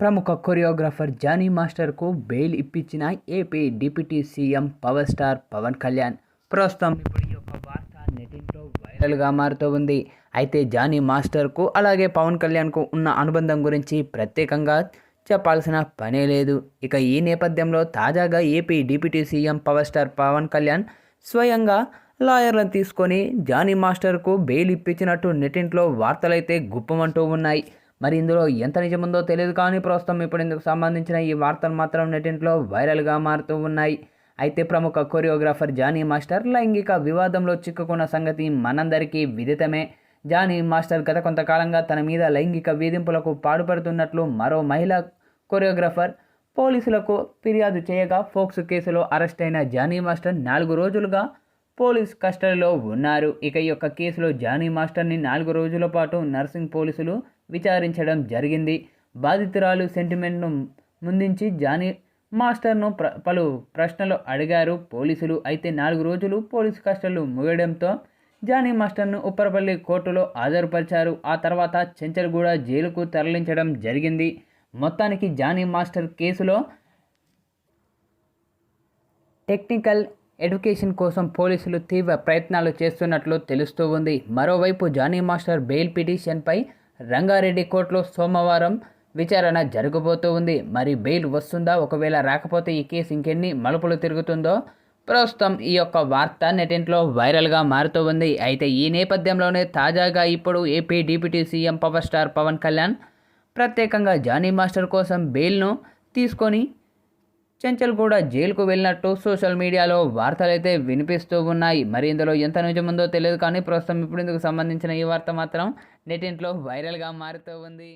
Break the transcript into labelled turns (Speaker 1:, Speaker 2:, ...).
Speaker 1: ప్రముఖ కొరియోగ్రాఫర్ జానీ మాస్టర్కు బెయిల్ ఇప్పించిన AP deputy CM power star Pawan Kalyan. ప్రస్తుతం ఇప్పుడు ఈ యొక్క వార్త నెటింట్లో వైరల్గా మారుతూ ఉంది. అయితే జానీ మాస్టర్కు అలాగే పవన్ కళ్యాణ్కు ఉన్న అనుబంధం గురించి ప్రత్యేకంగా చెప్పాల్సిన పనే లేదు. ఇక ఈ నేపథ్యంలో తాజాగా AP deputy CM power star Pawan Kalyan స్వయంగా లాయర్లను తీసుకొని జానీ మాస్టర్కు బెయిల్ ఇప్పించినట్టు నెటింట్లో వార్తలైతే గుప్పమంటూ ఉన్నాయి. మరి ఇందులో ఎంత నిజముందో తెలియదు కానీ ప్రస్తుతం ఇప్పుడు ఇందుకు సంబంధించిన ఈ వార్తలు మాత్రం నెటింట్లో వైరల్గా మారుతూ ఉన్నాయి. అయితే ప్రముఖ కొరియోగ్రాఫర్ జానీ మాస్టర్ లైంగిక వివాదంలో చిక్కుకున్న సంగతి మనందరికీ విదితమే. జానీ మాస్టర్ గత కొంతకాలంగా తన మీద లైంగిక వేధింపులకు పాడుపడుతున్నట్లు మరో మహిళా కొరియోగ్రాఫర్ పోలీసులకు ఫిర్యాదు చేయగా ఫోక్స్ కేసులో అరెస్ట్ అయిన జానీ మాస్టర్ నాలుగు రోజులుగా పోలీస్ కస్టడీలో ఉన్నారు. ఇక ఈ యొక్క కేసులో జానీ మాస్టర్ని నాలుగు రోజుల పాటు నర్సింగ్ పోలీసులు విచారించడం జరిగింది. బాధితురాలు సెంటిమెంట్ను ముందించి జానీ మాస్టర్ను ప్ర పలు ప్రశ్నలు అడిగారు పోలీసులు. అయితే నాలుగు రోజులు పోలీసు కస్టడీలు ముగియడంతో జానీ మాస్టర్ను ఉప్పరపల్లి కోర్టులో హాజరుపరిచారు. ఆ తర్వాత చెంచల్గూడ జైలుకు తరలించడం జరిగింది. మొత్తానికి జానీ మాస్టర్ కేసులో టెక్నికల్ ఎడ్యుకేషన్ కోసం పోలీసులు తీవ్ర ప్రయత్నాలు చేస్తున్నట్లు తెలుస్తూ ఉంది. మరోవైపు జానీ మాస్టర్ బెయిల్ పిటిషన్పై రంగారెడ్డి కోర్టులో సోమవారం విచారణ జరగబోతూ ఉంది. మరి బెయిల్ వస్తుందా? ఒకవేళ రాకపోతే ఈ కేసు ఇంకెన్ని మలుపులు తిరుగుతుందో? ప్రస్తుతం ఈ యొక్క వార్త నెటింట్లో వైరల్గా మారుతూ ఉంది. అయితే ఈ నేపథ్యంలోనే తాజాగా ఇప్పుడు AP deputy CM power star Pawan Kalyan ప్రత్యేకంగా జానీ మాస్టర్ కోసం బెయిల్ను తీసుకొని చెంచల్ కూడా జైలుకు వెళ్ళినట్టు సోషల్ మీడియాలో వార్తలైతే వినిపిస్తూ ఉన్నాయి. మరి ఇందులో ఎంత నిజముందో తెలియదు కానీ ప్రస్తుతం ఇప్పుడు ఇందుకు సంబంధించిన ఈ వార్త మాత్రం నెటింట్లో వైరల్గా మారుతూ ఉంది.